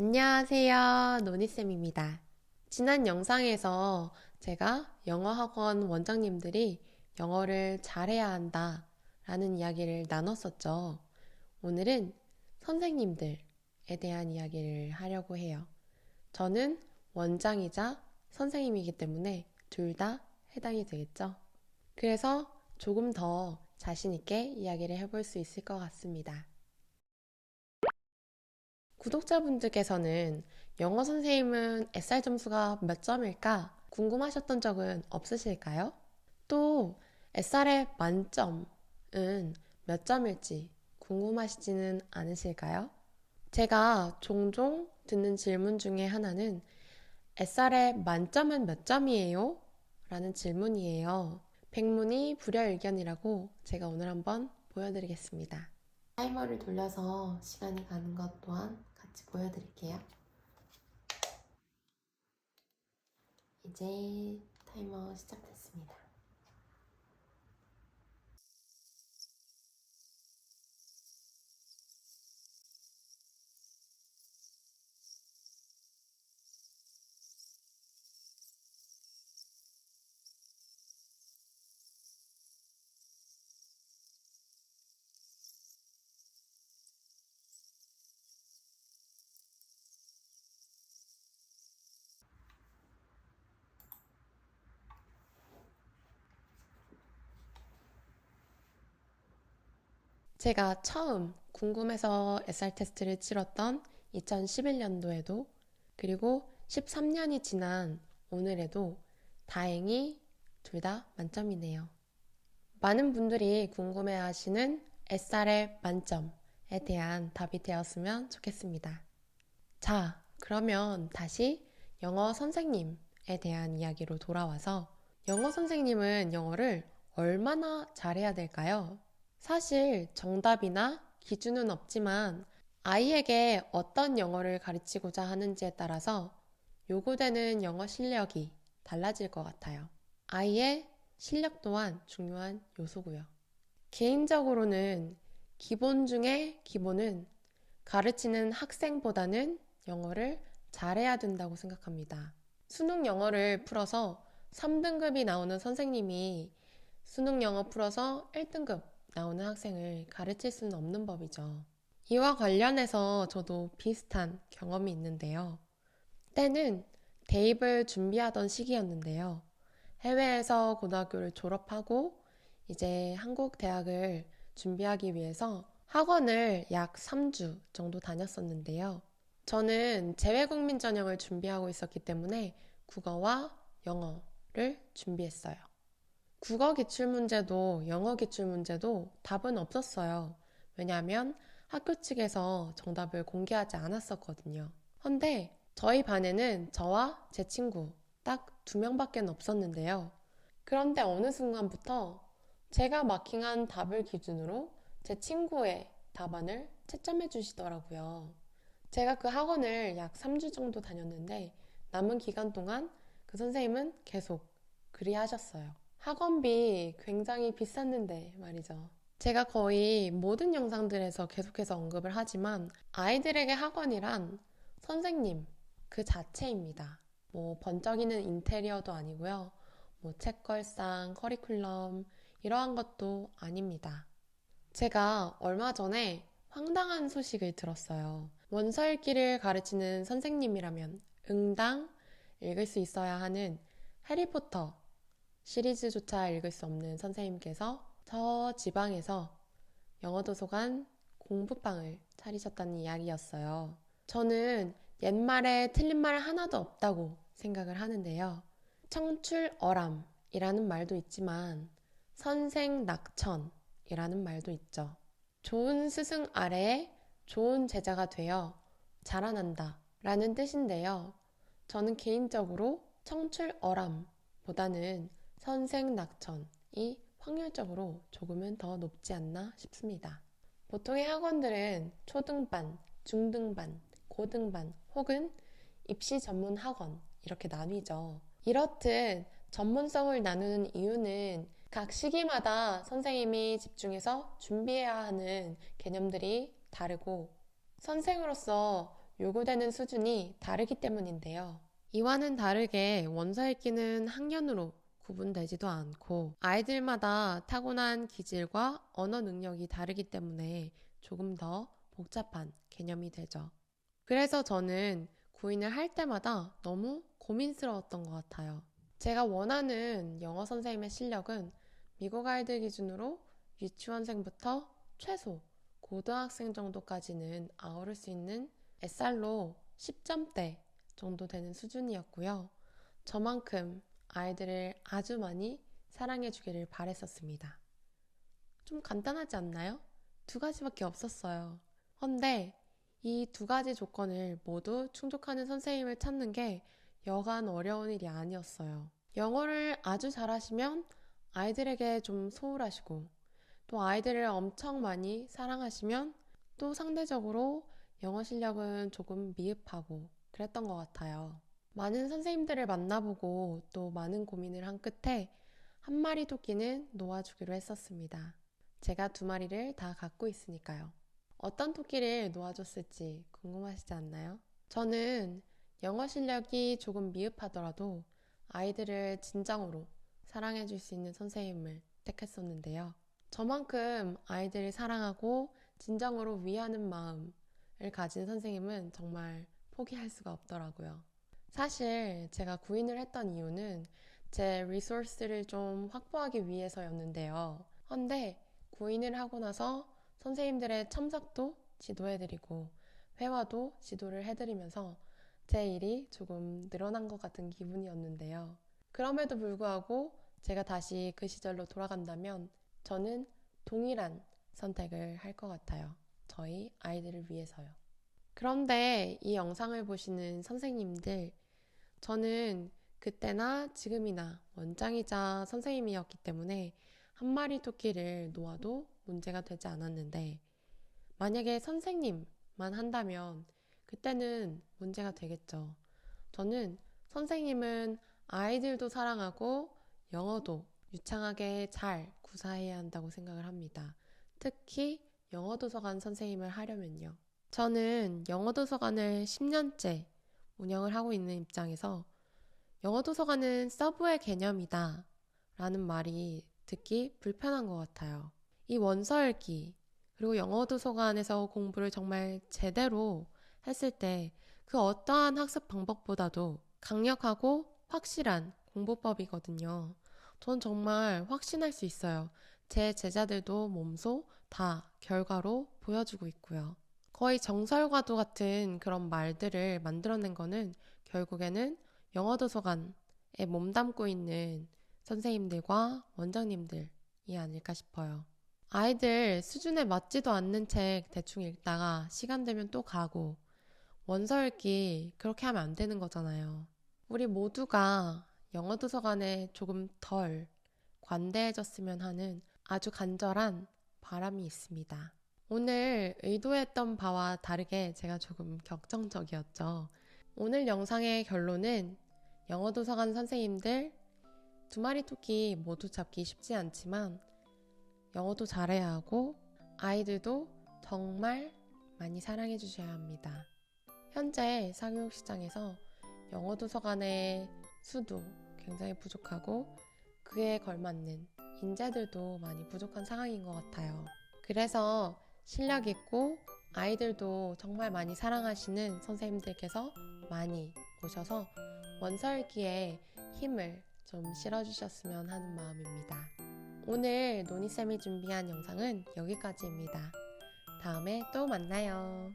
안녕하세요. 노니쌤입니다. 지난 영상에서 제가 영어 학원 원장님들이 영어를 잘해야 한다 라는 이야기를 나눴었죠. 오늘은 선생님들에 대한 이야기를 하려고 해요. 저는 원장이자 선생님이기 때문에 둘 다 해당이 되겠죠. 그래서 조금 더 자신있게 이야기를 해볼 수 있을 것 같습니다. 구독자분들께서는 영어 선생님은 SR 점수가 몇 점일까 궁금하셨던 적은 없으실까요? 또 SR의 만점은 몇 점일지 궁금하시지는 않으실까요? 제가 종종 듣는 질문 중에 하나는 SR의 만점은 몇 점이에요? 라는 질문이에요. 백문이 불여일견이라고 제가 오늘 한번 보여드리겠습니다. 타이머를 돌려서 시간이 가는 것 또한 같이 보여드릴게요. 이제 타이머 시작됐습니다. 제가 처음 궁금해서 SR 테스트를 치렀던 2011년도에도 그리고 13년이 지난 오늘에도 다행히 둘 다 만점이네요. 많은 분들이 궁금해 하시는 SR의 만점에 대한 답이 되었으면 좋겠습니다. 자, 그러면 다시 영어 선생님에 대한 이야기로 돌아와서 영어 선생님은 영어를 얼마나 잘해야 될까요? 사실 정답이나 기준은 없지만 아이에게 어떤 영어를 가르치고자 하는지에 따라서 요구되는 영어 실력이 달라질 것 같아요. 아이의 실력 또한 중요한 요소고요. 개인적으로는 기본 중에 기본은 가르치는 학생보다는 영어를 잘해야 된다고 생각합니다. 수능 영어를 풀어서 3등급이 나오는 선생님이 수능 영어 풀어서 1등급 나오는 학생을 가르칠 수는 없는 법이죠. 이와 관련해서 저도 비슷한 경험이 있는데요. 때는 대입을 준비하던 시기였는데요. 해외에서 고등학교를 졸업하고 이제 한국 대학을 준비하기 위해서 학원을 약 3주 정도 다녔었는데요. 저는 재외국민 전형을 준비하고 있었기 때문에 국어와 영어를 준비했어요. 국어 기출 문제도 영어 기출 문제도 답은 없었어요. 왜냐하면 학교 측에서 정답을 공개하지 않았었거든요. 헌데 저희 반에는 저와 제 친구 딱 두 명밖에 없었는데요. 그런데 어느 순간부터 제가 마킹한 답을 기준으로 제 친구의 답안을 채점해 주시더라고요. 제가 그 학원을 약 3주 정도 다녔는데 남은 기간 동안 그 선생님은 계속 그리 하셨어요. 학원비 굉장히 비쌌는데 말이죠. 제가 거의 모든 영상들에서 계속해서 언급을 하지만 아이들에게 학원이란 선생님 그 자체입니다. 뭐 번쩍이는 인테리어도 아니고요. 뭐 책걸상, 커리큘럼 이러한 것도 아닙니다. 제가 얼마 전에 황당한 소식을 들었어요. 원서 읽기를 가르치는 선생님이라면 응당 읽을 수 있어야 하는 해리포터 시리즈조차 읽을 수 없는 선생님께서 저 지방에서 영어 도서관 공부방을 차리셨다는 이야기였어요. 저는 옛말에 틀린 말 하나도 없다고 생각을 하는데요. 청출어람이라는 말도 있지만 선생낙천이라는 말도 있죠. 좋은 스승 아래에 좋은 제자가 되어 자라난다 라는 뜻인데요. 저는 개인적으로 청출어람보다는 선생 낙천이 확률적으로 조금은 더 높지 않나 싶습니다. 보통의 학원들은 초등반, 중등반, 고등반 혹은 입시 전문 학원 이렇게 나뉘죠. 이렇듯 전문성을 나누는 이유는 각 시기마다 선생님이 집중해서 준비해야 하는 개념들이 다르고 선생으로서 요구되는 수준이 다르기 때문인데요. 이와는 다르게 원서 읽기는 학년으로 구분되지도 않고 아이들마다 타고난 기질과 언어 능력이 다르기 때문에 조금 더 복잡한 개념이 되죠. 그래서 저는 구인을 할 때마다 너무 고민스러웠던 것 같아요. 제가 원하는 영어 선생님의 실력은 미국 아이들 기준으로 유치원생부터 최소 고등학생 정도까지는 아우를 수 있는 SR로 10점대 정도 되는 수준이었고요. 저만큼 아이들을 아주 많이 사랑해 주기를 바랬었습니다. 좀 간단하지 않나요? 두 가지밖에 없었어요. 헌데 이 두 가지 조건을 모두 충족하는 선생님을 찾는 게 여간 어려운 일이 아니었어요. 영어를 아주 잘하시면 아이들에게 좀 소홀하시고 또 아이들을 엄청 많이 사랑하시면 또 상대적으로 영어 실력은 조금 미흡하고 그랬던 것 같아요. 많은 선생님들을 만나보고 또 많은 고민을 한 끝에 한 마리 토끼는 놓아주기로 했었습니다. 제가 두 마리를 다 갖고 있으니까요. 어떤 토끼를 놓아줬을지 궁금하시지 않나요? 저는 영어 실력이 조금 미흡하더라도 아이들을 진정으로 사랑해줄 수 있는 선생님을 택했었는데요. 저만큼 아이들을 사랑하고 진정으로 위하는 마음을 가진 선생님은 정말 포기할 수가 없더라고요. 사실 제가 구인을 했던 이유는 제 리소스를 좀 확보하기 위해서였는데요. 헌데 구인을 하고 나서 선생님들의 첨삭도 지도해드리고 회화도 지도를 해드리면서 제 일이 조금 늘어난 것 같은 기분이었는데요. 그럼에도 불구하고 제가 다시 그 시절로 돌아간다면 저는 동일한 선택을 할 것 같아요. 저희 아이들을 위해서요. 그런데 이 영상을 보시는 선생님들, 저는 그때나 지금이나 원장이자 선생님이었기 때문에 한 마리 토끼를 놓아도 문제가 되지 않았는데, 만약에 선생님만 한다면 그때는 문제가 되겠죠. 저는 선생님은 아이들도 사랑하고 영어도 유창하게 잘 구사해야 한다고 생각을 합니다. 특히 영어 도서관 선생님을 하려면요. 저는 영어 도서관을 10년째 운영을 하고 있는 입장에서 영어 도서관은 서브의 개념이다 라는 말이 듣기 불편한 것 같아요. 이 원서 읽기 그리고 영어 도서관에서 공부를 정말 제대로 했을 때 그 어떠한 학습 방법보다도 강력하고 확실한 공부법이거든요. 전 정말 확신할 수 있어요. 제 제자들도 몸소 다 결과로 보여주고 있고요. 거의 정설과도 같은 그런 말들을 만들어낸 거는 결국에는 영어 도서관에 몸담고 있는 선생님들과 원장님들이 아닐까 싶어요. 아이들 수준에 맞지도 않는 책 대충 읽다가 시간 되면 또 가고 원서 읽기 그렇게 하면 안 되는 거잖아요. 우리 모두가 영어 도서관에 조금 덜 관대해졌으면 하는 아주 간절한 바람이 있습니다. 오늘 의도했던 바와 다르게 제가 조금 격정적이었죠. 오늘 영상의 결론은 영어 도서관 선생님들 두 마리 토끼 모두 잡기 쉽지 않지만 영어도 잘해야 하고 아이들도 정말 많이 사랑해 주셔야 합니다. 현재 사교육 시장에서 영어 도서관의 수도 굉장히 부족하고 그에 걸맞는 인재들도 많이 부족한 상황인 것 같아요. 그래서 실력 있고 아이들도 정말 많이 사랑하시는 선생님들께서 많이 오셔서 원서 읽기에 힘을 좀 실어주셨으면 하는 마음입니다. 오늘 노니쌤이 준비한 영상은 여기까지입니다. 다음에 또 만나요.